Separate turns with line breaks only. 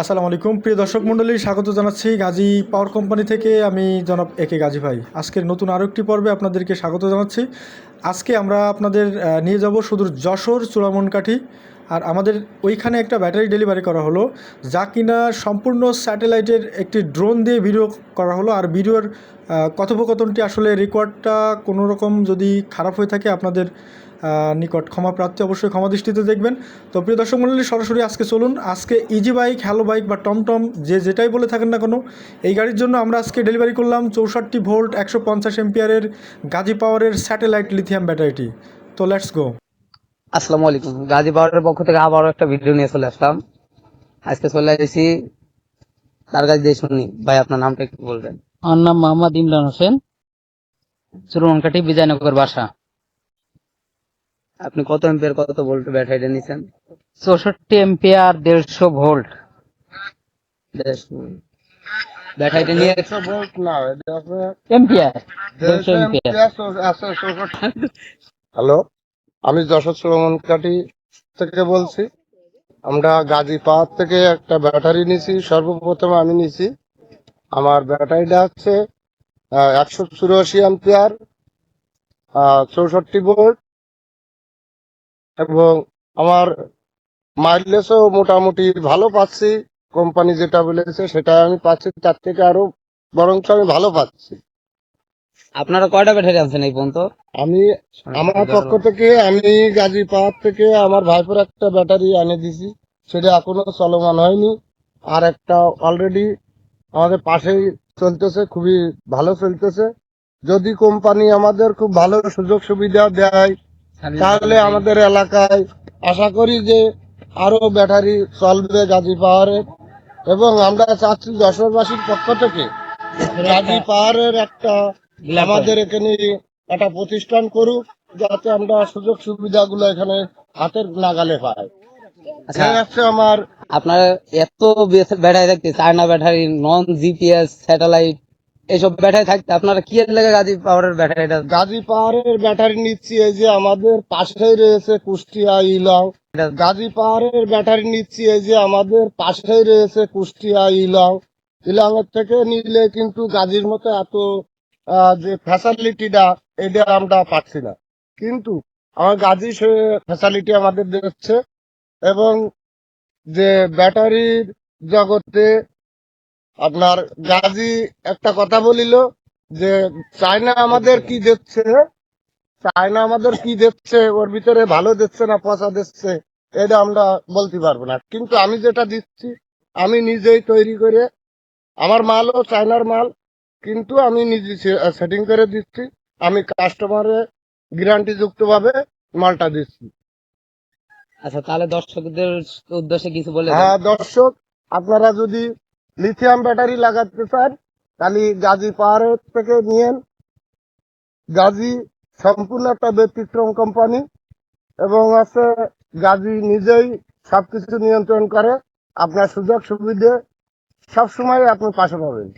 আসসালামু আলাইকুম। প্রিয় দর্শক মণ্ডলী, স্বাগত জানাচ্ছি গাজী পাওয়ার কোম্পানি থেকে। আমি জনাব একে গাজী ভাই। আজকের নতুন আরও একটি পর্বে আপনাদেরকে স্বাগত জানাচ্ছি। আজকে আমরা আপনাদের নিয়ে যাব সুদূর যশোর চূড়ামনকাঠি আর আমাদের ওইখানে একটা ব্যাটারি ডেলিভারি করা হলো, যা কিনা সম্পূর্ণ স্যাটেলাইটের একটি ড্রোন দিয়ে ভিডিও করা হলো। আর ভিডিওর কথোপকথনটি আসলে রেকর্ডটা কোনো রকম যদি খারাপ হয়ে থাকে আপনাদের নিকট ক্ষমা প্রার্থী অবশ্যই ক্ষমা দৃষ্টিতে দেখবেন। তো প্রিয় দর্শক মণ্ডলী সরাসরি আজকে চলুন। আজকে ইজি বাইক হ্যালো বাইক বা টমটম যে যেটাই বলে থাকেন না কোনো এই গাড়ির জন্য আমরা আজকে ডেলিভারি করলাম চৌষট্টি ভোল্ট একশো পঞ্চাশ এমপিয়ারের গাজী পাওয়ারের স্যাটেলাইট লিথিয়াম ব্যাটারিটি তো লেটস গো
আসসালামু আলাইকুম। গাজী পাওয়ারের পক্ষ থেকে আবারও একটা ভিডিও নিয়ে চলে আসলাম। আজকে চলে এসেছি তার কাছে দিয়ে শুনি ভাই আপনার নামটা একটু বলবেন।
আমার নাম মোহাম্মদ ইমরান হোসেন। চুরমনকাঠি বিজয়নগর বাসা।
আপনি কত এম্পিয়ার কত ভোল্ট ব্যাটারিটা নিছেন?
চৌষট্টি এম্পিয়ার দেড়শো ভোল্ট
ব্যাটারিটা নিয়ে
এম্পিয়ার দেড়শো এম্পিয়ার
হ্যালো আমি যশোর শ্রমণ কাঠি থেকে বলছি। আমরা গাজী পাহাড় থেকে একটা ব্যাটারি নিছি সর্বপ্রথম আমি নিছি। আমার ব্যাটারিটা হচ্ছে একশো চুরাশি অ্যাম্পিয়ার চৌষট্টি ভোল্ট এবং আমার মাইলেজও মোটামুটি ভালো পাচ্ছি। কোম্পানি যেটা বলেছে সেটা আমি পাচ্ছি তার থেকে আরও বরঞ্চ আমি ভালো পাচ্ছি।
আপনারা কয়টা ব্যাটারি আনছেন এই পর্যন্ত?
আমি আমার পক্ষ থেকে আমি গাজী পাহাড় থেকে আমার ভাইপোর একটা ব্যাটারি এনে দিছি সেটা এখনও চলমান হয়নি। আর একটা অলরেডি আমাদের পাশেই চলতেছে খুবই ভালো চলতেছে। যদি কোম্পানি আমাদের খুব ভালো সুযোগ সুবিধা দেয় তাহলে আমাদের এলাকায় আশা করি যে আরও ব্যাটারি চলবে গাজী পাহাড়ের এবং আমরা চাচ্ছি যশোরবাসীর পক্ষ থেকে গাজী পাহাড়ের একটা আমাদের এখানে একটা প্রতিষ্ঠান করুক যাতে আমরা সুযোগ সুবিধাগুলো এখানে হাতের নাগালে পাই।
আচ্ছা
আমার
আপনার এত ব্যাটারি থাকতে China battery non GPS satellite এইসব ব্যাটারি থাকতে আপনারা কি লাগে গাজী পাওয়ারের ব্যাটারিটা
গাজী পাহাড়ের ব্যাটারি নিচ্ছি এই যে আমাদের পাশেই রয়েছে কুষ্টিয়া ইলং গাজী পাহাড়ের ব্যাটারি নিচ্ছি এই যে আমাদের পাশেই রয়েছে কুষ্টিয়া ইলং ইলং এর থেকে নিলে কিন্তু গাজীর মতো এত যে ফ্যাসিলিটিটা এটা আমরা পাচ্ছি না। কিন্তু আমার গাজী সে ফ্যাসিলিটি আমাদের দিচ্ছে এবং যে ব্যাটারির জগতে আপনার গাজী একটা কথা বলিল যে চায়না আমাদের কি দিচ্ছে? চায়না আমাদের কি দিচ্ছে? ওর ভিতরে ভালো দিচ্ছে না পচা দিচ্ছে? এটা আমরা বলতে পারব না। কিন্তু আমি যেটা দিচ্ছি আমি নিজেই তৈরি করে আমার মালও চায়নার মাল কিন্তু আমি নিজে সেটিং করে দিচ্ছি। আমি কাস্টমারে গ্যারান্টি যুক্ত ভাবে মালটা দিচ্ছি।
আচ্ছা তাহলে দর্শকদের উদ্দেশ্যে কিছু বলে
হ্যাঁ দর্শক আপনারা যদি লিথিয়াম ব্যাটারি লাগাতে চান তাহলে গাজী পাহাড় থেকে নিয়েন। গাজী সম্পূর্ণ একটা ব্যতিক্রম কোম্পানি এবং আছে গাজী নিজেই সবকিছু নিয়ন্ত্রণ করে। আপনার সুযোগ সুবিধে সবসময় আপনি পাশে পাবেন।